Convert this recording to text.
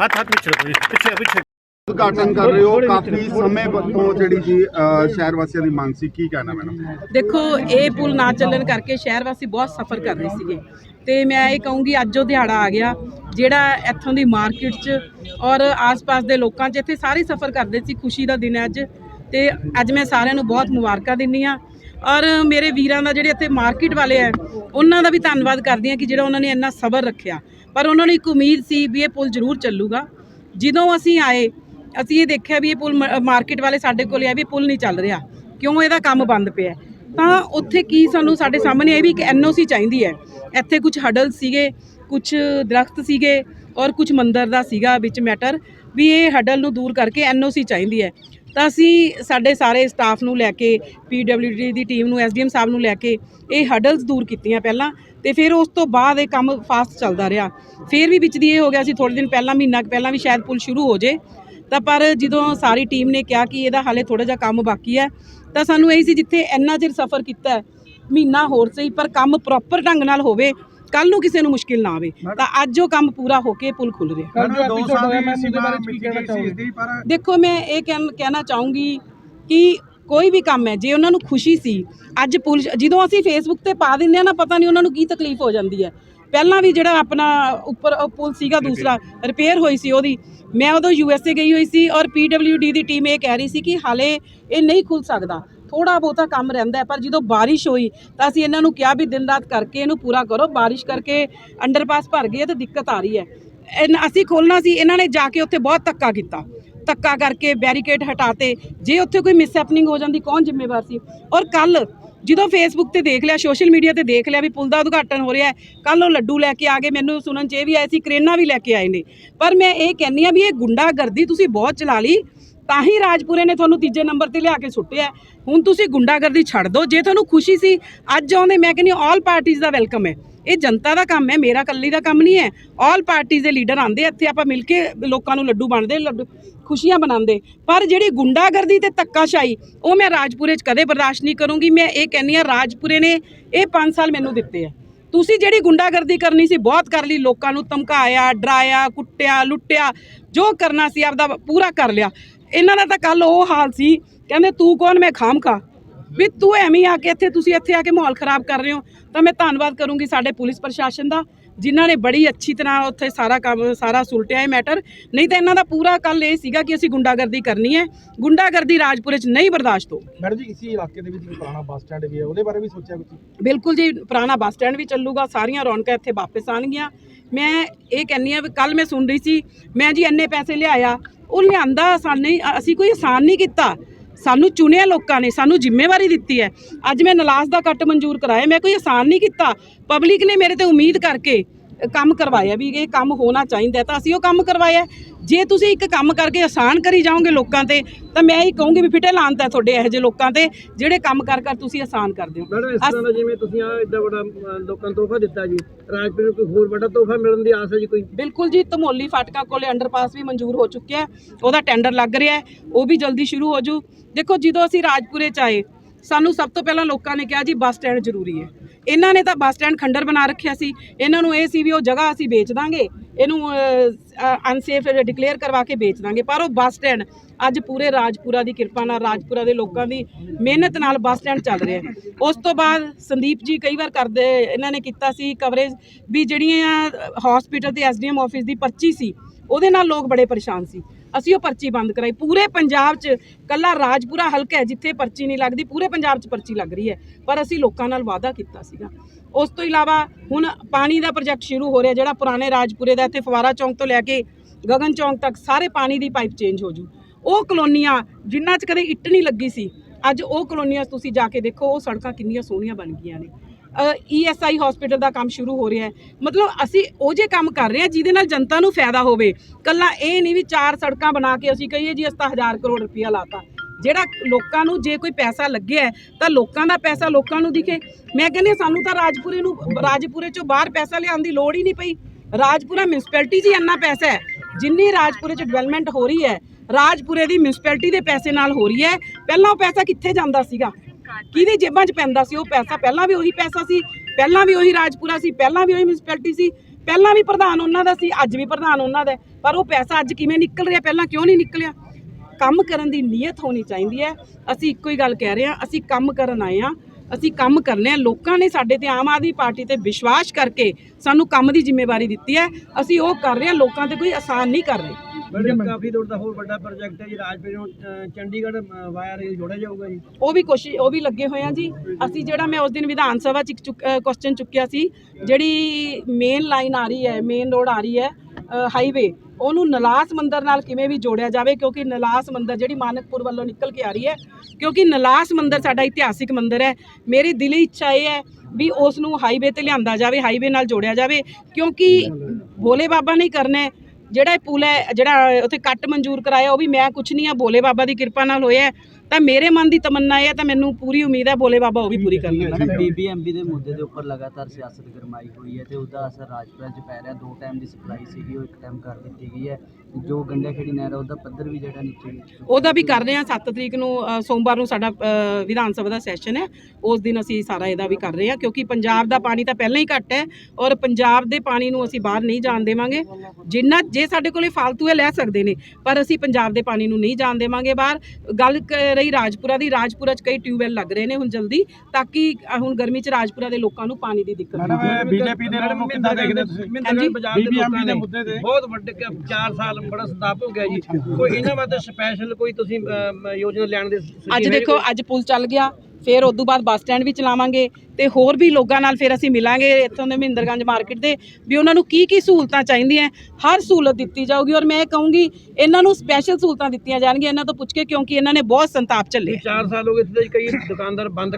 ਹੱਥ ਪਿੱਛੇ ਰੱਖੋ ਜੀ ਪਿੱਛੇ ਪਿੱਛੇ ਉਦਘਾਟਨ ਕਰ ਰਹੇ ਹੋ ਕਾਫੀ ਸਮੇਂ ਤੋਂ ਜਿਹੜੀ ਜੀ ਅ, ਸ਼ਹਿਰ ਵਾਸੀਆਂ ਦੀ ਮੰਗ ਸੀ ਕੀ ਕਹਿਣਾ ਮੈਡਮ? ਦੇਖੋ ਇਹ ਪੁਲ ਨਾ ਚੱਲਣ ਕਰਕੇ ਸ਼ਹਿਰ ਵਾਸੀ ਬਹੁਤ ਸਫਰ ਕਰ ਰਹੇ ਸੀਗੇ। ਤੇ ਮੈਂ ਇਹ ਕਹੂੰਗੀ ਅੱਜ ਉਹ ਦਿਹਾੜਾ ਆ ਗਿਆ ਜਿਹੜਾ ਇੱਥੋਂ ਦੀ ਮਾਰਕੀਟ 'ਚ ਔਰ ਆਸ-ਪਾਸ ਦੇ ਲੋਕਾਂ 'ਚ ਇੱਥੇ ਸਾਰੇ ਸਫਰ ਕਰਦੇ ਸੀ ਖੁਸ਼ੀ ਦਾ ਦਿਨ ਹੈ ਅੱਜ। ਤੇ ਅੱਜ ਮੈਂ ਸਾਰਿਆਂ ਨੂੰ ਬਹੁਤ ਮੁਬਾਰਕਾਂ ਦਿੰਨੀ ਆ ਔਰ ਮੇਰੇ ਵੀਰਾਂ ਦਾ ਜਿਹੜੇ ਇੱਥੇ ਮਾਰਕੀਟ ਵਾਲੇ ਆ ਉਹਨਾਂ ਦਾ ਵੀ ਧੰਨਵਾਦ ਕਰਦੀ ਆ ਕਿ ਜਿਹੜਾ ਉਹਨਾਂ ਨੇ ਇੰਨਾ ਸਬਰ ਰੱਖਿਆ। ਪਰ ਉਹਨਾਂ ਨੂੰ ਇੱਕ ਉਮੀਦ ਸੀ ਵੀ ਇਹ ਪੁਲ ਜ਼ਰੂਰ ਚੱਲੂਗਾ। ਜਦੋਂ ਅਸੀਂ ਆਏ, ਅਸੀਂ ਇਹ ਦੇਖਿਆ ਵੀ ਇਹ ਪੁਲ ਮਾਰਕੀਟ ਵਾਲੇ ਸਾਡੇ ਕੋਲ ਆ ਵੀ ਇਹ ਪੁਲ ਨਹੀਂ ਚੱਲ ਰਿਹਾ। ਕਿਉਂ ਇਹਦਾ ਕੰਮ ਬੰਦ ਪਿਆ ਤਾਂ ਉੱਥੇ ਕੀ ਸਾਨੂੰ ਸਾਡੇ ਸਾਹਮਣੇ ਆਈ ਵੀ ਇੱਕ ਐਨਓਸੀ ਚਾਹੀਦੀ ਹੈ। ਇੱਥੇ ਕੁਝ ਹਡਲ ਸੀਗੇ ਕੁਝ ਦਰਖਤ ਸੀਗੇ ਔਰ ਕੁਝ ਮੰਦਰ ਦਾ ਸੀਗਾ ਵਿੱਚ ਮੈਟਰ ਵੀ ਇਹ ਹਡਲ ਨੂੰ ਦੂਰ ਕਰਕੇ ਐਨਓਸੀ ਚਾਹੀਦੀ ਹੈ। ਤਾਂ ਅਸੀਂ ਸਾਡੇ ਸਾਰੇ ਸਟਾਫ ਨੂੰ ਲੈ ਕੇ ਪੀਡਬਲਯੂਡੀ ਦੀ ਟੀਮ ਨੂੰ ਐਸਡੀਐਮ ਸਾਹਿਬ ਨੂੰ ਲੈ ਕੇ ਇਹ ਹਡਲਸ ਦੂਰ ਕੀਤੀਆਂ ਪਹਿਲਾਂ ਤੇ ਫਿਰ ਉਸ ਤੋਂ ਬਾਅਦ ਇਹ ਕੰਮ ਫਾਸਟ ਚੱਲਦਾ ਰਿਹਾ। ਫਿਰ ਵੀ ਵਿੱਚ ਦੀ ਇਹ ਹੋ ਗਿਆ ਸੀ ਥੋੜੇ ਦਿਨ ਪਹਿਲਾਂ, ਮਹੀਨਾ ਕੁ ਪਹਿਲਾਂ ਵੀ ਸ਼ਾਇਦ ਪੁਲ ਸ਼ੁਰੂ ਹੋ ਜੇ। ਤਾਂ ਪਰ ਜਦੋਂ ਸਾਰੀ ਟੀਮ ਨੇ ਕਿਹਾ ਕਿ ਇਹਦਾ ਹਾਲੇ ਥੋੜਾ ਜਿਹਾ ਕੰਮ ਬਾਕੀ ਹੈ, ਤਾਂ ਸਾਨੂੰ ਇਹੀ ਸੀ ਜਿੱਥੇ ਇੰਨਾ ਚਿਰ ਸਫ਼ਰ ਕੀਤਾ ਮਹੀਨਾ ਹੋਰ ਸਹੀ, ਪਰ ਕੰਮ ਪ੍ਰੋਪਰ ਢੰਗ ਨਾਲ ਹੋਵੇ ਕੱਲ ਨੂੰ ਕਿਸੇ ਨੂੰ ਮੁਸ਼ਕਿਲ ਨਾ ਆਵੇ। ਤਾਂ ਅੱਜ ਉਹ ਕੰਮ ਪੂਰਾ ਹੋ ਕੇ ਪੁਲ ਖੁੱਲ ਰਿਹਾ। ਕੱਲ ਜੋ ਐਪੀਸੋਡ ਹੋਇਆ ਮੈਂ ਉਹਦੇ ਬਾਰੇ 'ਚ ਕੀ ਕਹਿਣਾ ਚਾਹੋਗੇ? ਦੇਖੋ ਮੈਂ ਇਹ ਕਹਿਣ- ਕਹਿਣਾ ਚਾਹੂੰਗੀ ਕਿ ਕੋਈ ਵੀ ਕੰਮ ਹੈ ਜੇ ਉਹਨਾਂ ਨੂੰ ਖੁਸ਼ੀ ਸੀ ਅੱਜ ਪੁਲ ਜਦੋਂ ਅਸੀਂ ਫੇਸਬੁੱਕ ਤੇ ਪਾ ਦਿੰਦੇ ਆ ਨਾ ਪਤਾ ਨਹੀਂ ਉਹਨਾਂ ਨੂੰ ਕੀ ਤਕਲੀਫ ਹੋ ਜਾਂਦੀ ਹੈ। ਪਹਿਲਾਂ ਵੀ ਜਿਹੜਾ ਆਪਣਾ ਉੱਪਰ ਉਹ ਪੁਲ ਸੀਗਾ ਦੂਸਰਾ ਰਿਪੇਅਰ ਹੋਈ ਸੀ ਉਹਦੀ। ਮੈਂ ਉਦੋਂ ਯੂਐਸਏ ਗਈ ਹੋਈ ਸੀ ਔਰ ਪੀਡਬਲਯੂਡੀ ਦੀ ਟੀਮ ਇਹ ਕਹਿ ਰਹੀ ਸੀ ਕਿ ਹਾਲੇ ਇਹ ਨਹੀਂ ਖੁੱਲ ਸਕਦਾ। ਥੋੜਾ ਬਹੁਤਾ ਕੰਮ ਰਹਿੰਦਾ ਪਰ ਜਦੋਂ ਬਾਰਿਸ਼ ਹੋਈ ਤਾਂ ਅਸੀਂ ਇਹਨਾਂ ਨੂੰ ਕਿਹਾ ਵੀ ਦਿਨ ਰਾਤ ਕਰਕੇ ਇਹਨੂੰ ਪੂਰਾ ਕਰੋ, ਬਾਰਿਸ਼ ਕਰਕੇ ਅੰਡਰਪਾਸ ਭਰ ਗਈ ਹੈ ਤੇ ਦਿੱਕਤ ਆ ਰਹੀ ਹੈ। ਇਨ- ਅਸੀਂ ਖੋਲਣਾ ਸੀ, ਇਹਨਾਂ ਨੇ ਜਾ ਕੇ ਉੱਥੇ ਬਹੁਤ ਧੱਕਾ ਕੀਤਾ। ਧੱਕਾ ਕਰਕੇ ਬੈਰੀਕੇਡ ਹਟਾਤੇ, ਜੇ ਉੱਥੇ ਕੋਈ ਮਿਸਹੈਪਨਿੰਗ ਹੋ ਜਾਂਦੀ ਕੌਣ ਜ਼ਿੰਮੇਵਾਰ ਸੀ? ਔਰ ਕੱਲ ਜਦੋਂ ਫੇਸਬੁੱਕ ਤੇ ਦੇਖ ਲਿਆ ਸੋਸ਼ਲ ਮੀਡੀਆ ਤੇ ਦੇਖ ਲਿਆ ਵੀ ਪੁਲ ਦਾ ਉਦਘਾਟਨ ਹੋ ਰਿਹਾ ਹੈ ਕੱਲ ਉਹ ਲੱਡੂ ਲੈ ਕੇ ਆ ਗਏ, ਮੈਨੂੰ ਸੁਣਨ ਚ ਇਹ ਵੀ ਆਏ ਸੀ, ਕਰੇਨਾ ਵੀ ਲੈ ਕੇ ਆਏ ਨੇ। ਪਰ ਮੈਂ ਇਹ ਕਹਿੰਨੀ ਆ ਵੀ ਇਹ ਗੁੰਡਾਗਰਦੀ ਤੁਸੀਂ ਬਹੁਤ ਚਲਾ ਲਈ, ਤਾਂ ਹੀ ਰਾਜਪੁਰੇ ਨੇ ਤੁਹਾਨੂੰ ਤੀਜੇ ਨੰਬਰ ਤੇ ਲਿਆ ਕੇ ਸੁੱਟਿਆ ਹੁਣ ਤੁਸੀਂ ਗੁੰਡਾਗਰਦੀ ਛੱਡ ਦਿਓ, ਜੇ ਤੁਹਾਨੂੰ ਖੁਸ਼ੀ ਸੀ, ਅੱਜ ਆਉਂਦੇ, ਮੈਂ ਕਹਿੰਨੀ ਆਲ ਪਾਰਟੀਆਂ ਦਾ ਵੈਲਕਮ ਹੈ। ਇਹ ਜਨਤਾ ਦਾ ਕੰਮ ਹੈ, ਮੇਰਾ ਇਕੱਲੀ ਦਾ ਕੰਮ ਨਹੀਂ ਹੈ। ਆਲ ਪਾਰਟੀਜ਼ ਦੇ ਲੀਡਰ ਆਂਦੇ ਇੱਥੇ ਆਪਾਂ ਮਿਲ ਕੇ ਲੋਕਾਂ ਨੂੰ ਲੱਡੂ ਬਣਦੇ, ਲੱਡੂ ਖੁਸ਼ੀਆਂ ਬਣਾਉਂਦੇ ਪਰ ਜਿਹੜੀ ਗੁੰਡਾਗਰਦੀ ਤੇ ਧੱਕਾਸ਼ਾਹੀ, ਉਹ ਮੈਂ ਰਾਜਪੁਰੇ 'ਚ ਕਦੇ ਬਰਦਾਸ਼ਤ ਨਹੀਂ ਕਰੂੰਗੀ। ਮੈਂ ਇਹ ਕਹਿੰਨੀ ਆ ਰਾਜਪੁਰੇ ਨੇ ਇਹ 5 ਸਾਲ ਮੈਨੂੰ ਦਿੱਤੇ ਆ। ਤੁਸੀਂ ਜਿਹੜੀ ਗੁੰਡਾਗਰਦੀ ਕਰਨੀ ਸੀ, ਬਹੁਤ ਕਰ ਲਈ। ਲੋਕਾਂ ਨੂੰ ਧਮਕਾਇਆ, ਡਰਾਇਆ, ਕੁੱਟਿਆ, ਲੁੱਟਿਆ, ਜੋ ਕਰਨਾ ਸੀ, ਆਪਦਾ ਪੂਰਾ ਕਰ ਲਿਆ। ਇਹਨਾਂ ਦਾ ਤਾਂ ਕੱਲ ਉਹ ਹਾਲ ਸੀ, ਕਹਿੰਦੇ, ਤੂੰ ਕੌਣ? ਮੈਂ ਖਾਮ ਖਾ ਵੀ ਤੂੰ ਐਵੇਂ ਆ ਕੇ ਇੱਥੇ, ਤੁਸੀਂ ਇੱਥੇ ਆ ਕੇ ਮਾਹੌਲ ਖਰਾਬ ਕਰ ਰਹੇ ਹੋ। ਤਾਂ ਮੈਂ ਧੰਨਵਾਦ ਕਰੂੰਗੀ ਸਾਡੇ ਪੁਲਿਸ ਪ੍ਰਸ਼ਾਸਨ ਦਾ ਜਿਨ੍ਹਾਂ ਨੇ ਬੜੀ ਅੱਛੀ ਤਰ੍ਹਾਂ ਉੱਥੇ ਸਾਰਾ ਕੰਮ ਸਾਰਾ ਸੁਲਟਿਆ ਇਹ ਮੈਟਰ ਨਹੀਂ ਤਾਂ ਇਹਨਾਂ ਦਾ ਪੂਰਾ ਕੱਲ ਇਹ ਸੀਗਾ ਕਿ ਅਸੀਂ ਗੁੰਡਾਗਰਦੀ ਕਰਨੀ ਹੈ। ਗੁੰਡਾਗਰਦੀ ਰਾਜਪੁਰੇ 'ਚ ਨਹੀਂ ਬਰਦਾਸ਼ਤ ਹੋ। ਮੈਡਮ ਜੀ ਇਸੇ ਇਲਾਕੇ ਦੇ ਵਿੱਚ ਇੱਕ ਪੁਰਾਣਾ ਬੱਸ ਸਟੈਂਡ ਵੀ ਹੈ ਉਹਦੇ ਬਾਰੇ ਵੀ ਸੋਚਿਆ ਕੁਝ ਬਿਲਕੁਲ ਜੀ ਪੁਰਾਣਾ ਬੱਸ ਸਟੈਂਡ ਵੀ ਚੱਲੂਗਾ ਸਾਰੀਆਂ ਰੌਣਕਾਂ ਇੱਥੇ ਵਾਪਸ ਆਣਗੀਆਂ ਮੈਂ ਇਹ ਕਹਿੰਨੀ ਆ ਵੀ ਕੱਲ ਮੈਂ ਸੁਣ ਰਹੀ ਸੀ ਮੈਂ ਜੀ ਇੰਨੇ ਪੈਸੇ ਲਿਆਇਆ ਉਹ ਲਿਆਂਦਾ ਸਾਨੂੰ ਅਸੀਂ ਕੋਈ ਆਸਾਨ ਨਹੀਂ ਕੀਤਾ। ਸਾਨੂੰ ਚੁਣਿਆ ਲੋਕਾਂ ਨੇ, ਸਾਨੂੰ ਜ਼ਿੰਮੇਵਾਰੀ ਦਿੱਤੀ ਹੈ। ਅੱਜ ਮੈਂ ਨਲਾਸ ਦਾ ਕੱਟ ਮਨਜ਼ੂਰ ਕਰਾਇਆ, ਮੈਂ ਕੋਈ ਆਸਾਨ ਨਹੀਂ ਕੀਤਾ। ਪਬਲਿਕ ਨੇ ਮੇਰੇ ਤੇ ਉਮੀਦ ਕਰਕੇ ਕੰਮ ਕਰਵਾਇਆ ਵੀ ਇਹ ਕੰਮ ਹੋਣਾ ਚਾਹੀਦਾ ਤਾਂ ਅਸੀਂ ਉਹ ਕੰਮ ਕਰਵਾਇਆ ਜੇ ਤੁਸੀਂ ਇੱਕ ਕੰਮ ਕਰਕੇ ਆਸਾਨ ਕਰੀ ਜਾਓਗੇ ਲੋਕਾਂ ਤੇ ਤਾਂ ਮੈਂ ਹੀ ਕਹੂੰਗੀ ਵੀ ਫਿੱਟੇ ਲਾਂਤ ਹੈ ਤੁਹਾਡੇ ਇਹੋ ਜਿਹੇ ਲੋਕਾਂ ਤੇ ਜਿਹੜੇ ਕੰਮ ਕਰ ਕਰ ਤੁਸੀਂ ਆਸਾਨ ਕਰਦੇ ਹੋ। ਮੈਡਮ ਇਸ ਤਰ੍ਹਾਂ ਦਾ ਜਿਵੇਂ ਤੁਸੀਂ ਆ ਏਡਾ ਵੱਡਾ ਲੋਕਾਂ ਨੂੰ ਤੋਹਫਾ ਦਿੱਤਾ ਜੀ ਰਾਜਪੁਰ ਨੂੰ ਕੋਈ ਹੋਰ ਵੱਡਾ ਤੋਹਫਾ ਮਿਲਣ ਦੀ ਆਸ ਹੈ ਜੀ ਕੋਈ? ਬਿਲਕੁਲ ਜੀ ਧਮੋਲੀ ਫਾਟਕਾ ਕੋਲੇ ਅੰਡਰਪਾਸ ਵੀ ਮਨਜ਼ੂਰ ਹੋ ਚੁੱਕਿਆ ਹੈ ਉਹਦਾ ਟੈਂਡਰ ਲੱਗ ਰਿਹਾ ਹੈ ਉਹ ਵੀ ਜਲਦੀ ਸ਼ੁਰੂ ਹੋ ਜੂ। ਦੇਖੋ ਜਦੋਂ ਅਸੀਂ ਰਾਜਪੁਰੇ ਚ ਆਏ ਸਾਨੂੰ ਸਭ ਤੋਂ ਪਹਿਲਾਂ ਲੋਕਾਂ ਨੇ ਕਿਹਾ ਜੀ ਬੱਸ ਸਟੈਂਡ ਜ਼ਰੂਰੀ ਹੈ। ਇਹਨਾਂ ਨੇ ਤਾਂ ਬੱਸ ਸਟੈਂਡ ਖੰਡਰ ਬਣਾ ਰੱਖਿਆ ਸੀ ਇਹਨਾਂ ਨੂੰ ਇਹ ਸੀ ਵੀ ਉਹ ਜਗ੍ਹਾ ਅਸੀਂ ਵੇਚ ਦਾਂਗੇ। ਇਹਨੂੰ ਅਨਸੇਫ ਡਿਕਲੇਅਰ ਕਰਵਾ ਕੇ ਵੇਚ ਦਾਂਗੇ। ਪਰ ਉਹ ਬੱਸ ਸਟੈਂਡ ਅੱਜ ਪੂਰੇ ਰਾਜਪੁਰਾ ਦੀ ਕਿਰਪਾ ਨਾਲ, ਰਾਜਪੁਰਾ ਦੇ ਲੋਕਾਂ ਦੀ ਮਿਹਨਤ ਨਾਲ ਬੱਸ ਸਟੈਂਡ ਚੱਲ ਰਿਹਾ ਉਸ ਤੋਂ ਬਾਅਦ ਸੰਦੀਪ ਜੀ ਕਈ ਵਾਰ ਕਰਦੇ, ਇਹਨਾਂ ਨੇ ਕੀਤਾ ਸੀ ਕਵਰੇਜ ਵੀ ਜਿਹੜੀਆਂ ਹਸਪੀਟਲ ਤੇ ਐਸਡੀਐਮ ਆਫਿਸ ਦੀ ਪਰਚੀ ਸੀ, ਉਹਦੇ ਨਾਲ ਲੋਕ ਬੜੇ ਪਰੇਸ਼ਾਨ ਸੀ। ਅਸੀਂ ਉਹ ਪਰਚੀ ਬੰਦ ਕਰਾਈ। ਪੂਰੇ ਪੰਜਾਬ 'ਚ ਕੱਲਾ ਰਾਜਪੁਰਾ ਹਲਕਾ ਹੈ ਜਿੱਥੇ ਪਰਚੀ ਨਹੀਂ ਲੱਗਦੀ, ਪੂਰੇ ਪੰਜਾਬ 'ਚ ਪਰਚੀ ਲੱਗ ਰਹੀ ਹੈ। ਪਰ ਅਸੀਂ ਲੋਕਾਂ ਨਾਲ ਵਾਅਦਾ ਕੀਤਾ ਸੀਗਾ। ਉਸ ਤੋਂ ਇਲਾਵਾ ਹੁਣ ਪਾਣੀ ਦਾ ਪ੍ਰੋਜੈਕਟ ਸ਼ੁਰੂ ਹੋ ਰਿਹਾ, ਜਿਹੜਾ ਪੁਰਾਣੇ ਰਾਜਪੁਰੇ ਦਾ ਇੱਥੇ ਫਵਾਰਾ ਚੌਂਕ ਤੋਂ ਲੈ ਕੇ ਗਗਨ ਚੌਂਕ ਤੱਕ ਸਾਰੇ ਪਾਣੀ ਦੀ ਪਾਈਪ ਚੇਂਜ ਹੋ ਜੂ। ਉਹ ਕਲੋਨੀਆਂ ਜਿਨ੍ਹਾਂ 'ਚ ਕਦੇ ਇੱਟ ਨਹੀਂ ਲੱਗੀ ਸੀ, ਅੱਜ ਉਹ ਕਲੋਨੀਆਂ ਤੁਸੀਂ ਜਾ ਕੇ ਦੇਖੋ, ਉਹ ਸੜਕਾਂ ਕਿੰਨੀਆਂ ਸੋਹਣੀਆਂ ਬਣ ਗਈਆਂ ਨੇ। ਈਐਸਆਈ ਹਸਪੀਟਲ ਦਾ ਕੰਮ ਸ਼ੁਰੂ ਹੋ ਰਿਹਾ ਹੈ। ਮਤਲਬ ਅਸੀਂ ਉਹ ਜੇ ਕੰਮ ਕਰ ਰਹੇ ਹਾਂ ਜਿਹਦੇ ਨਾਲ ਜਨਤਾ ਨੂੰ ਫਾਇਦਾ ਹੋਵੇ। ਕੱਲਾ ਇਹ ਨਹੀਂ ਵੀ ਚਾਰ ਸੜਕਾਂ ਬਣਾ ਕੇ ਅਸੀਂ ਕਹੀਏ ਜੀ ਅਸੀਂ ਤਾਂ ਹਜ਼ਾਰ ਕਰੋੜ ਰੁਪਇਆ ਲਾਤਾ। ਜਿਹੜਾ ਲੋਕਾਂ ਨੂੰ ਜੇ ਕੋਈ ਪੈਸਾ ਲੱਗਿਆ ਤਾਂ ਲੋਕਾਂ ਦਾ ਪੈਸਾ ਲੋਕਾਂ ਨੂੰ ਦਿਖੇ। ਮੈਂ ਕਹਿੰਦੀ ਹਾਂ, ਸਾਨੂੰ ਤਾਂ ਰਾਜਪੁਰੇ ਨੂੰ ਰਾਜਪੁਰੇ ਚੋਂ ਬਾਹਰ ਪੈਸਾ ਲਿਆਉਣ ਦੀ ਲੋੜ ਹੀ ਨਹੀਂ ਪਈ। ਰਾਜਪੁਰਾ ਮਿਊਨਿਸਪੈਲਿਟੀ 'ਚ ਹੀ ਇੰਨਾ ਪੈਸਾ ਹੈ। ਜਿੰਨੀ ਰਾਜਪੁਰੇ 'ਚ ਡਿਵੈਲਪਮੈਂਟ ਹੋ ਰਹੀ ਹੈ ਰਾਜਪੁਰੇ ਦੀ ਮਿਊਨਿਸਪੈਲਿਟੀ ਦੇ ਪੈਸੇ ਨਾਲ ਹੋ ਰਹੀ ਹੈ। ਪਹਿਲਾਂ ਉਹ ਪੈਸਾ ਕਿੱਥੇ ਜਾਂਦਾ ਸੀਗਾ? ਕਿਹਦੀ ਜੇਬਾਂ 'ਚ ਪੈਂਦਾ ਸੀ? ਉਹ ਪੈਸਾ ਪਹਿਲਾਂ ਵੀ ਉਹੀ ਪੈਸਾ ਸੀ, ਪਹਿਲਾਂ ਵੀ ਉਹੀ ਰਾਜਪੁਰਾ ਸੀ, ਪਹਿਲਾਂ ਵੀ ਉਹੀ ਮਿਊਨਿਸਪੈਲਿਟੀ ਸੀ, ਪਹਿਲਾਂ ਵੀ ਪ੍ਰਧਾਨ ਉਹਨਾਂ ਦਾ ਸੀ, ਅੱਜ ਵੀ ਪ੍ਰਧਾਨ ਉਹਨਾਂ ਦਾ ਪਰ ਉਹ ਪੈਸਾ ਅੱਜ ਕਿਵੇਂ ਨਿਕਲ ਰਿਹਾ? ਪਹਿਲਾਂ ਕਿਉਂ ਨਹੀਂ ਨਿਕਲਿਆ? ਕੰਮ ਕਰਨ ਦੀ ਨੀਅਤ ਹੋਣੀ ਚਾਹੀਦੀ ਹੈ। ਅਸੀਂ ਇੱਕੋ ਹੀ ਗੱਲ ਕਹਿ ਰਹੇ ਹਾਂ, ਅਸੀਂ ਕੰਮ ਕਰਨ ਆਏ ਹਾਂ, ਅਸੀਂ ਕੰਮ ਕਰਨੇ ਆ ਲੋਕਾਂ ਨੇ ਸਾਡੇ ਤੇ ਆਮ ਆਦਮੀ ਪਾਰਟੀ ਤੇ ਵਿਸ਼ਵਾਸ ਕਰਕੇ ਸਾਨੂੰ ਕੰਮ ਦੀ ਜ਼ਿੰਮੇਵਾਰੀ ਦਿੱਤੀ ਹੈ। ਅਸੀਂ ਉਹ ਕਰ ਰਹੇ ਹਾਂ, ਲੋਕਾਂ ਤੇ ਕੋਈ ਆਸਾਨ ਨਹੀਂ ਕਰ ਰਹੇ। ਮੈਡਮ ਕਾਫੀ ਦੂਰ ਦਾ ਹੋਰ ਵੱਡਾ ਪ੍ਰੋਜੈਕਟ ਹੈ ਜੀ ਰਾਜਪੁਰ ਨੂੰ ਚੰਡੀਗੜ੍ਹ ਵਾਇਆ ਰੇਲ ਜੋੜਿਆ ਜਾਊਗਾ ਜੀ। ਉਹ ਵੀ ਕੋਸ਼ਿਸ਼ ਉਹ ਵੀ ਲੱਗੇ ਹੋਏ ਆ ਜੀ। ਅਸੀਂ ਜਿਹੜਾ ਮੈਂ ਉਸ ਦਿਨ ਵਿਧਾਨ ਸਭਾ ਚ ਕੁਐਸਚਨ ਚੁੱਕਿਆ ਸੀ ਜਿਹੜੀ ਮੇਨ ਲਾਈਨ ਆ ਰਹੀ ਹੈ ਮੇਨ ਰੋਡ ਆ ਰਹੀ ਹੈ ਹਾਈਵੇ ਉਹਨੂੰ ਨਲਾਸ ਮੰਦਰ ਨਾਲ ਕਿਵੇਂ ਵੀ ਜੋੜਿਆ ਜਾਵੇ ਕਿਉਂਕਿ ਨਲਾਸ ਮੰਦਰ ਜਿਹੜੀ ਮਾਨਕਪੁਰ ਵੱਲੋਂ ਨਿਕਲ ਕੇ ਆ ਰਹੀ ਹੈ ਕਿਉਂਕਿ ਨਲਾਸ ਮੰਦਰ ਸਾਡਾ ਇਤਿਹਾਸਿਕ ਮੰਦਰ ਹੈ। ਮੇਰੀ ਦਿਲੀ ਇੱਛਾ ਇਹ ਹੈ ਵੀ ਉਸ ਨੂੰ ਹਾਈਵੇ ਤੇ ਲਿਆਂਦਾ ਜਾਵੇ ਹਾਈਵੇ ਨਾਲ ਜੋੜਿਆ ਜਾਵੇ ਕਿਉਂਕਿ ਭੋਲੇ ਬਾਬਾ ਨੇ ਕਰਨਾ ਹੈ। ਜਿਹੜਾ ਇਹ ਪੁਲ ਹੈ, ਜਿਹੜਾ ਉੱਥੇ ਕੱਟ ਮਨਜ਼ੂਰ ਕਰਾਇਆ, ਉਹ ਵੀ ਮੈਂ ਕੁਛ ਨਹੀਂ ਆ, ਭੋਲੇ ਬਾਬਾ ਦੀ ਕਿਰਪਾ ਨਾਲ ਹੋਇਆ ਤਾਂ ਮੇਰੇ ਮਨ ਦੀ ਤਮੰਨਾ ਇਹ ਹੈ ਤਾਂ ਮੈਨੂੰ ਪੂਰੀ ਉਮੀਦ ਹੈ ਭੋਲੇ ਬਾਬਾ ਉਹ ਵੀ ਪੂਰੀ ਕਰਨਗੇ। ਬੀਬੀਐਮਬੀ ਦੇ ਮੁੱਦੇ ਦੇ ਉੱਪਰ ਲਗਾਤਾਰ ਸਿਆਸਤ ਗਰਮਾਈ ਹੋਈ ਹੈ ਤੇ ਉਹਦਾ ਅਸਰ ਰਾਜਪੁਰਾ 'ਚ ਪੈ ਰਿਹਾ। ਦੋ ਟਾਈਮ ਦੀ ਸਪਲਾਈ ਸੀਗੀ ਉਹ ਇੱਕ ਟਾਈਮ ਕਰ ਦਿੱਤੀ ਗਈ ਹੈ। ਜੋ ਗੰਡਿਆ ਖੇੜੀ ਨਹਿਰ ਉਹਦਾ ਪੱਧਰ ਵੀ ਜਿਹੜਾ ਨੀਚੇ ਉਹਦਾ ਵੀ ਕਰ ਰਹੇ ਹਾਂ। 7 ਤਰੀਕ ਨੂੰ ਸੋਮਵਾਰ ਨੂੰ ਸਾਡਾ ਵਿਧਾਨ ਸਭਾ ਦਾ ਸੈਸ਼ਨ ਹੈ। ਉਸ ਦਿਨ ਅਸੀਂ ਸਾਰਾ ਇਹਦਾ ਵੀ ਕਰ ਰਹੇ ਹਾਂ ਕਿਉਂਕਿ ਪੰਜਾਬ ਦਾ ਪਾਣੀ ਤਾਂ ਪਹਿਲਾਂ ਹੀ ਘੱਟ ਹੈ ਔਰ ਪੰਜਾਬ ਦੇ ਪਾਣੀ ਨੂੰ ਅਸੀਂ ਬਾਹਰ ਨਹੀਂ ਜਾਣ ਦੇਵਾਂਗੇ। ਜਿੰਨਾ ਜੇ ਸਾਡੇ ਕੋਲੇ ਫालतू ਹੈ ਲੈ ਸਕਦੇ ਨੇ ਪਰ ਅਸੀਂ ਪੰਜਾਬ ਦੇ ਪਾਣੀ ਨੂੰ ਨਹੀਂ ਜਾਣ ਦੇਵਾਂਗੇ ਬਾਹਰ। ਗੱਲ ਰਹੀ ਰਾਜਪੁਰਾ ਦੀ। ਰਾਜਪੁਰਾ 'ਚ ਕਈ ਟਿਊਬਵੈਲ ਲੱਗ ਰਹੇ ਨੇ ਹੁਣ ਜਲਦੀ ਤਾਂ ਕਿ ਹੁਣ ਗਰਮੀ 'ਚ ਰਾਜਪੁਰਾ ਦੇ ਲੋਕਾਂ ਨੂੰ ਪਾਣੀ ਦੀ ਦਿੱਕਤ ਨਾ ਬੀਜੇਪੀ ਦੇ ਦੇਖਦੇ ਤੁਸੀਂ। ਹਾਂਜੀ। ਲੋਕਾਂ ਦੇ ਮੁੱਦੇ ਤੇ। ਬਹੁਤ ਵੱਡੇ 4 ਸਾਲ ਬੜਾ ਸਤਾਪ ਹੋ ਗਿਆ ਜੀ। ਕੋਈ ਇਹਨਾਂ ਵਾਸਤੇ ਸਪੈਸ਼ਲ ਕੋਈ ਤੁਸੀਂ ਯੋਜਨਾ ਲੈਣ ਦੇ ਅੱਜ ਦੇਖੋ ਅੱਜ ਪੁਲ ਚੱਲ ਗਿਆ। ਫਿਰ ਉਸ ਤੋਂ ਬਾਅਦ ਬੱਸ ਸਟੈਂਡ ਵੀ ਚਲਾਵਾਂਗੇ ਤੇ ਹੋਰ ਵੀ ਲੋਕਾਂ ਨਾਲ ਫਿਰ ਅਸੀਂ ਮਿਲਾਂਗੇ ਇੱਥੋਂ ਦੇ ਮਹਿੰਦਰਗੰਜ ਮਾਰਕੀਟ ਦੇ, ਵੀ ਉਹਨਾਂ ਨੂੰ ਕੀ ਕੀ ਸਹੂਲਤਾਂ ਚਾਹੀਦੀਆਂ ਹਰ ਸਹੂਲਤ ਦਿੱਤੀ ਜਾਊਗੀ ਔਰ ਮੈਂ ਇਹ ਕਹੂੰਗੀ ਇਹਨਾਂ ਨੂੰ ਸਪੈਸ਼ਲ ਸਹੂਲਤਾਂ ਦਿੱਤੀਆਂ ਜਾਣਗੀਆਂ, ਇਹਨਾਂ ਤੋਂ ਪੁੱਛ ਕੇ ਕਿਉਂਕਿ ਇਹਨਾਂ ਨੇ ਬਹੁਤ ਸੰਤਾਪ ਝੱਲੇ 4 ਸਾਲ ਹੋ ਗਏ ਇੱਥੇ ਕਈ ਦੁਕਾਨਦਾਰ ਬੰਦ